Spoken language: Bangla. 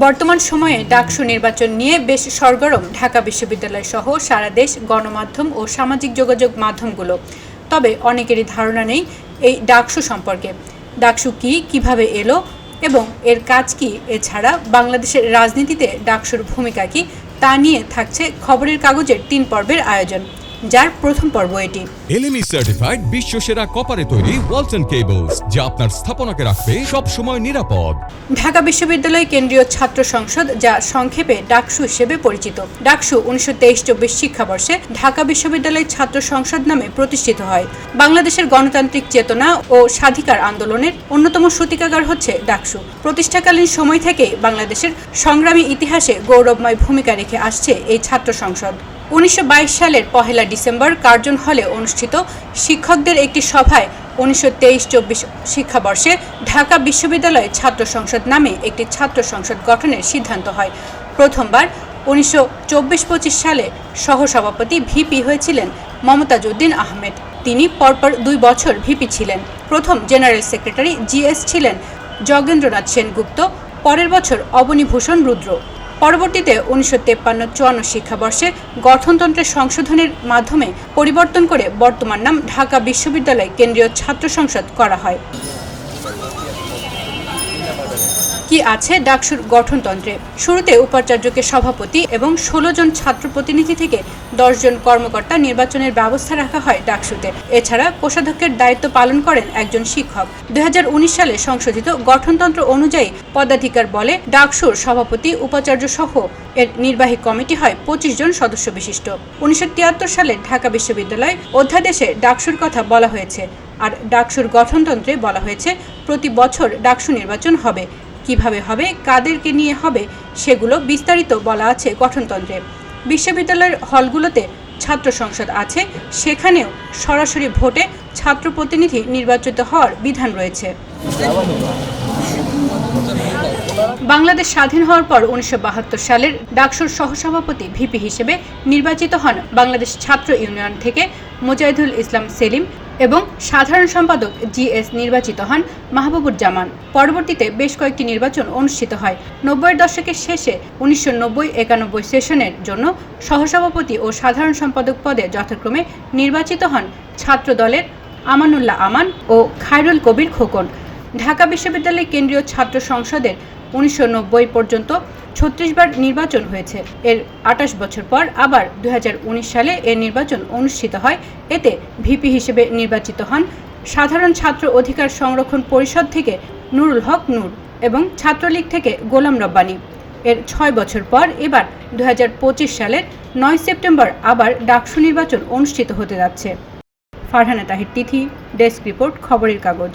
বর্তমান সময়ে ডাকসু নির্বাচন নিয়ে বেশ সরগরম ঢাকা বিশ্ববিদ্যালয় সহ সারা দেশ গণমাধ্যম ও সামাজিক যোগাযোগ মাধ্যমগুলো। তবে অনেকেরই ধারণা নেই এই ডাকসু সম্পর্কে। ডাকসু কি কীভাবে এলো এবং এর কাজ কি এছাড়া বাংলাদেশের রাজনীতিতে ডাকসুর ভূমিকা কি তা নিয়ে থাকছে খবরের কাগজের তিন পর্বের আয়োজন। যার প্রথম পর্ব এটি। এলএমই সার্টিফাইড বিশ্ব সেরা কপারে তৈরি ওয়ালটন কেবলস যা আপনার স্থাপনাকে রাখবে সব সময় নিরাপদ। ঢাকা বিশ্ববিদ্যালয় কেন্দ্রীয় ছাত্র সংসদ যা সংক্ষেপে ডাকসু হিসেবে পরিচিত। ডাকসু উনিশশো তেইশ চব্বিশ শিক্ষাবর্ষে ঢাকা বিশ্ববিদ্যালয় ছাত্র সংসদ নামে প্রতিষ্ঠিত হয়। বাংলাদেশের গণতান্ত্রিক চেতনা ও স্বাধিকার আন্দোলনের অন্যতম সূতিকাগার হচ্ছে ডাকসু। প্রতিষ্ঠাকালীন সময় থেকে বাংলাদেশের সংগ্রামী ইতিহাসে গৌরবময় ভূমিকা রেখে আসছে এই ছাত্র সংসদ। উনিশশো বাইশ সালের পহেলা ডিসেম্বর কার্জন হলে অনুষ্ঠিত শিক্ষকদের একটি সভায় উনিশশো তেইশ চব্বিশ শিক্ষাবর্ষে ঢাকা বিশ্ববিদ্যালয় ছাত্র সংসদ নামে একটি ছাত্র সংসদ গঠনের সিদ্ধান্ত হয়। প্রথমবার উনিশশো চব্বিশ পঁচিশ সালে সহসভাপতি ভিপি হয়েছিলেন মমতাজ উদ্দিন আহমেদ। তিনি পরপর দুই বছর ভিপি ছিলেন। প্রথম জেনারেল সেক্রেটারি জিএস ছিলেন যগেন্দ্রনাথ সেনগুপ্ত, পরের বছর অবনীভূষণ রুদ্র। পরবর্তীতে উনিশশো তেপ্পান্ন চুয়ান্ন শিক্ষাবর্ষে গঠনতন্ত্রের সংশোধনের মাধ্যমে পরিবর্তন করে বর্তমান নাম ঢাকা বিশ্ববিদ্যালয় কেন্দ্রীয় ছাত্র সংসদ করা হয়। কি আছে ডাকসুর গঠনতন্ত্রে? শুরুতে উপাচার্যকে সভাপতি এবং ষোলো জন ছাত্র প্রতিনিধি থেকে দশ জন কর্মকর্তা নির্বাচনের ব্যবস্থা রাখা হয় ডাকসুতে। এছাড়া কোষাধ্যক্ষের দায়িত্ব পালন করেন একজন শিক্ষক। দুই সালে সংশোধিত গঠনতন্ত্র অনুযায়ী পদাধিকার বলে ডাকসুর সভাপতি, উপাচার্য সহ এর নির্বাহী কমিটি হয় পঁচিশ জন সদস্য বিশিষ্ট। উনিশশো তিয়াত্তর সালে ঢাকা বিশ্ববিদ্যালয় অধ্যাদেশে ডাকসুর কথা বলা হয়েছে। আর ডাকসুর গঠনতন্ত্রে বলা হয়েছে, প্রতি বছর ডাকসু নির্বাচন হবে। কীভাবে হবে, কাদেরকে নিয়ে হবে, সেগুলো বিস্তারিত বলা আছে গঠনতন্ত্রে। বিশ্ববিদ্যালয়ের হলগুলোতে ছাত্র সংসদ আছে, সেখানেও সরাসরি ভোটে ছাত্র প্রতিনিধি নির্বাচিত হওয়ার বিধান রয়েছে। বাংলাদেশ স্বাধীন হওয়ার পর উনিশশো বাহাত্তর সালের ডাকসুর সহসভাপতি ভিপি হিসেবে নির্বাচিত হন বাংলাদেশ ছাত্র ইউনিয়ন থেকে মোজাহিদুল ইসলাম সেলিম এবং সাধারণ সম্পাদক জিএস নির্বাচিত হন মাহবুবুর জামান পরবর্তীতে বেশ কয়েকটি নির্বাচন অনুষ্ঠিত হয়। নব্বইয়ের দশকের শেষে উনিশশো নব্বই একানব্বই সেশনের জন্য সহসভাপতি ও সাধারণ সম্পাদক পদে যথাক্রমে নির্বাচিত হন ছাত্র দলের আমানুল্লাহ আমান ও খায়রুল কবির খোকন। ঢাকা বিশ্ববিদ্যালয় কেন্দ্রীয় ছাত্র সংসদের উনিশশো নব্বই পর্যন্ত ছত্রিশ বার নির্বাচন হয়েছে। এর আটাশ বছর পর আবার দু হাজার উনিশ সালে এর নির্বাচন অনুষ্ঠিত হয়। এতে ভিপি হিসেবে নির্বাচিত হন সাধারণ ছাত্র অধিকার সংরক্ষণ পরিষদ থেকে নুরুল হক নূর এবং ছাত্রলীগ থেকে গোলাম রব্বানী। এর ছয় বছর পর এবার দু হাজার পঁচিশ সালের নয় সেপ্টেম্বর আবার ডাকসু নির্বাচন অনুষ্ঠিত হতে যাচ্ছে। ফারহানা তাহির তিথি, ডেস্ক রিপোর্ট, খবরের কাগজ।